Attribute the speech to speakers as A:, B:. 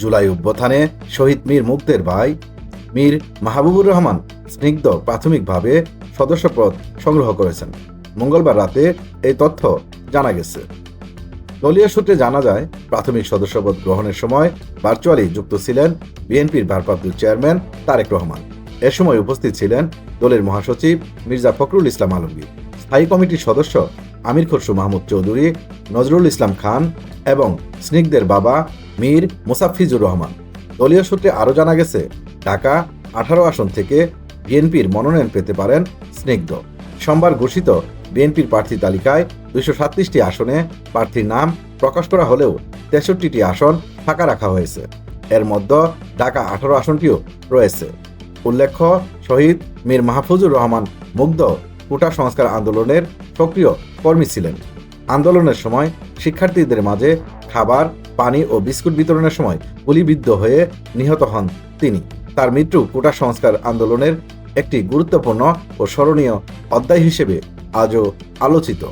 A: জুলাই অভ্যথানে শহীদ মীর মুক্তের ভাই মীর মাহবুবুর রহমান স্নিগ্ধ প্রাথমিকভাবে সদস্যপদ সংগ্রহ করেছেন। মঙ্গলবার রাতে এই তথ্য জানা গেছে। দলীয় সূত্রে জানা যায়, প্রাথমিক সদস্যপদ গ্রহণের সময় ভার্চুয়ালি যুক্ত ছিলেন বিএনপির ভারপ্রাপ্ত চেয়ারম্যান তারেক রহমান। এ সময় উপস্থিত ছিলেন দলের মহাসচিব মির্জা ফখরুল ইসলাম আলমগীর, স্থায়ী কমিটির সদস্য আমির খসরু মাহমুদ চৌধুরী, নজরুল ইসলাম খান এবং স্নিগ্ধের বাবা মীর মুসাফিজুর রহমান। দলীয় সূত্রে আরও জানা গেছে, ঢাকা আঠারো আসন থেকে বিএনপির মনোনয়ন পেতে পারেন স্নিগ্ধ। সোমবার ঘোষিত বিএনপির প্রার্থী তালিকায় দুইশো সাতত্রিশটি আসনে প্রার্থীর নাম প্রকাশ করা হলেও তেষট্টিটি আসন ফাঁকা রাখা হয়েছে। এর মধ্যে ঢাকা আঠারো আসনটিও রয়েছে। উল্লেখ্য, শহীদ মীর মাহফুজুর রহমান মুগ্ধ কোটা সংস্কার আন্দোলনের সক্রিয় কর্মী ছিলেন। আন্দোলনের সময় শিক্ষার্থীদের মাঝে খাবার পানি ও বিস্কুট বিতরণের সময় গুলিবিদ্ধ হয়ে নিহত হন তিনি। তার মৃত্যু কোটা সংস্কার আন্দোলনের একটি গুরুত্বপূর্ণ ও স্মরণীয় অধ্যায় হিসেবে আজও আলোচিত।